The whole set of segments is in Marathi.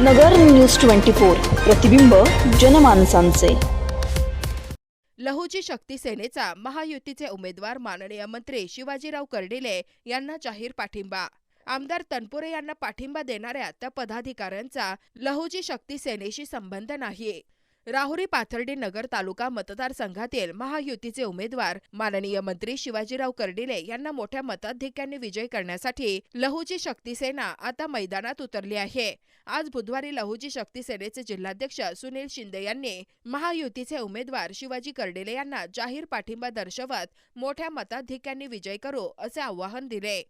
नगर न्यूज ट्वेंटी फोर प्रतिबिंब जनमानसांचे. लहुजी शक्ती सेनेचा महायुतीचे उमेदवार माननीय मंत्री शिवाजीराव कर्डिले यांना जाहीर पाठिंबा. आमदार तनपुरे यांना पाठिंबा देणाऱ्या त्या पदाधिकाऱ्यांचा लहुजी शक्ती सेनेशी संबंध नाही राहुरी पाथर्डी नगर तालुका मतदारसंघातील महायुतीचे उमेदवार माननीय मंत्री शिवाजीराव कर्डिले यांना मोठ्या मताधिक्याने विजय करण्यासाठी लहुजी शक्ती सेना आता मैदानात उतरली आहे. आज बुधवारी लहुजी शक्ती सेनेचे जिल्हाध्यक्ष सुनील शिंदे यांनी महायुतीचे उमेदवार शिवाजी कर्डिले यांना जाहीर पाठिंबा दर्शवत मोठ्या मताधिक्यांनी विजय करू असे आवाहन दिले.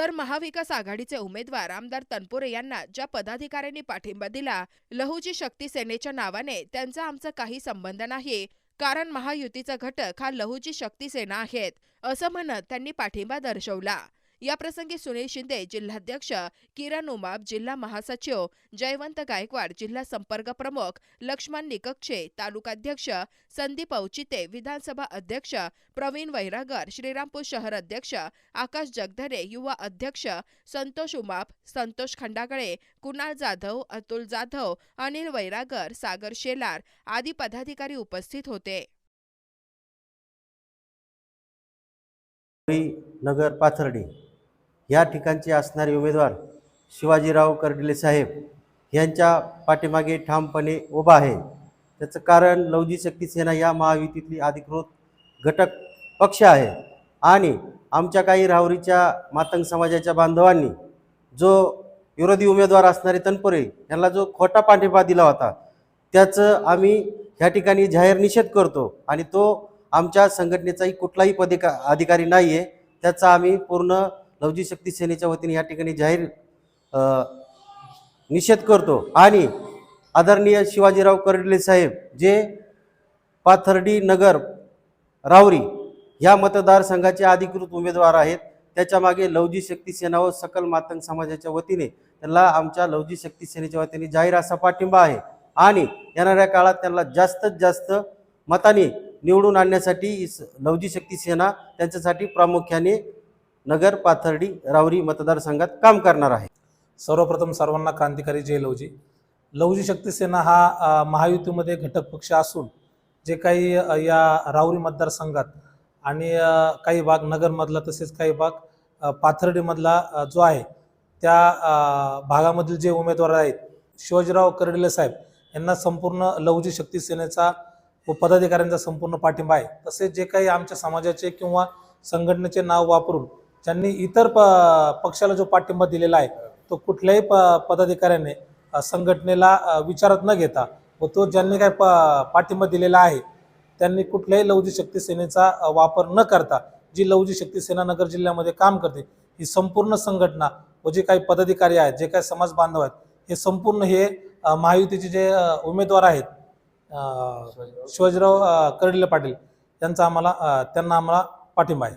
तर महाविकास आघाडीचे उमेदवार आमदार तनपुरे यांना ज्या पदाधिकाऱ्यांनी पाठिंबा दिला लहुजी शक्ती सेनेच्या नावाने त्यांचा आमचा काही संबंध नाही कारण महायुतीचा घटक हा लहुजी शक्ती सेना आहेत असं म्हणत त्यांनी पाठिंबा दर्शवला. याप्रसंगी सुनील शिंदे जिल्हाध्यक्ष किरण उमाप जिल्हा महासचिव जयवंत गायकवाड जिल्हा संपर्क प्रमुख लक्ष्मण निकक्षे तालुकाध्यक्ष संदीप औचिते विधानसभा अध्यक्ष प्रवीण वैरागर श्रीरामपूर शहर अध्यक्ष आकाश जगधरे युवा अध्यक्ष संतोष उमाप संतोष खंडागळे कुणाल जाधव अतुल जाधव अनिल वैरागर सागर शेलार आदी पदाधिकारी उपस्थित होते. नगर पाथर्डी. या ठिकाणचे असणारे उमेदवार शिवाजीराव कर्डिले साहेब यांच्या पाठीमागे ठामपणे उभा आहे. त्याचं कारण लवजी शक्ती सेना या महायुतीतली अधिकृत घटक पक्ष आहे. आणि आमच्या काही राहुरीच्या मातंग समाजाच्या बांधवांनी जो विरोधी उमेदवार असणारे तनपुरे यांना जो खोटा पाठिंबा दिला होता त्याचं आम्ही ह्या ठिकाणी जाहीर निषेध करतो आणि तो आमच्या संघटनेचाही कुठलाही पदिका अधिकारी नाही आहे त्याचा आम्ही पूर्ण लवजी शक्ती सेनेच्या वतीने या ठिकाणी जाहीर निषेध करतो. आणि आदरणीय शिवाजीराव कर्डिले साहेब जे पाथर्डी नगर रावरी या मतदारसंघाचे अधिकृत उमेदवार आहेत त्याच्यामागे लवजी शक्ती सेना व सकल मातंग समाजाच्या वतीने त्यांना आमच्या लवजी शक्ती सेनेच्या वतीने जाहीर असा पाठिंबा आहे. आणि येणाऱ्या काळात त्यांना जास्तीत जास्त मताने निवडून आणण्यासाठी स- लवजी शक्ती सेना त्यांच्यासाठी प्रामुख्याने नगर पाथर्डी रावरी मतदारसंघात काम करणार आहे. सर्वप्रथम सर्वांना क्रांतिकारी जय लवजी. लवजी शक्ती सेना हा महायुतीमध्ये घटक पक्ष असून जे काही या रावरी मतदारसंघात आणि काही भाग नगरमधला तसेच काही भाग पाथर्डीमधला जो आहे त्या भागामधील जे उमेदवार आहेत शिवाजीराव कर्डिले साहेब यांना संपूर्ण लवजी शक्ती सेनेचा व पदाधिकाऱ्यांचा संपूर्ण पाठिंबा आहे. तसेच जे काही आमच्या समाजाचे किंवा संघटनेचे नाव वापरून ज्यांनी इतर प पक्षाला जो पाठिंबा दिलेला आहे तो कुठल्याही प पदाधिकाऱ्याने संघटनेला विचारात न घेता व तो ज्यांनी काय प पाठिंबा दिलेला आहे त्यांनी कुठल्याही लवजी शक्ती सेनेचा वापर न करता जी लवजी शक्ती सेना नगर जिल्ह्यामध्ये काम करते ही संपूर्ण संघटना व जे काही पदाधिकारी आहेत जे काही समाज बांधव आहेत हे संपूर्ण हे महायुतीचे जे उमेदवार आहेत शिवाजीराव. कर्डिले पाटील यांचा आम्हाला त्यांना आम्हाला पाठिंबा आहे.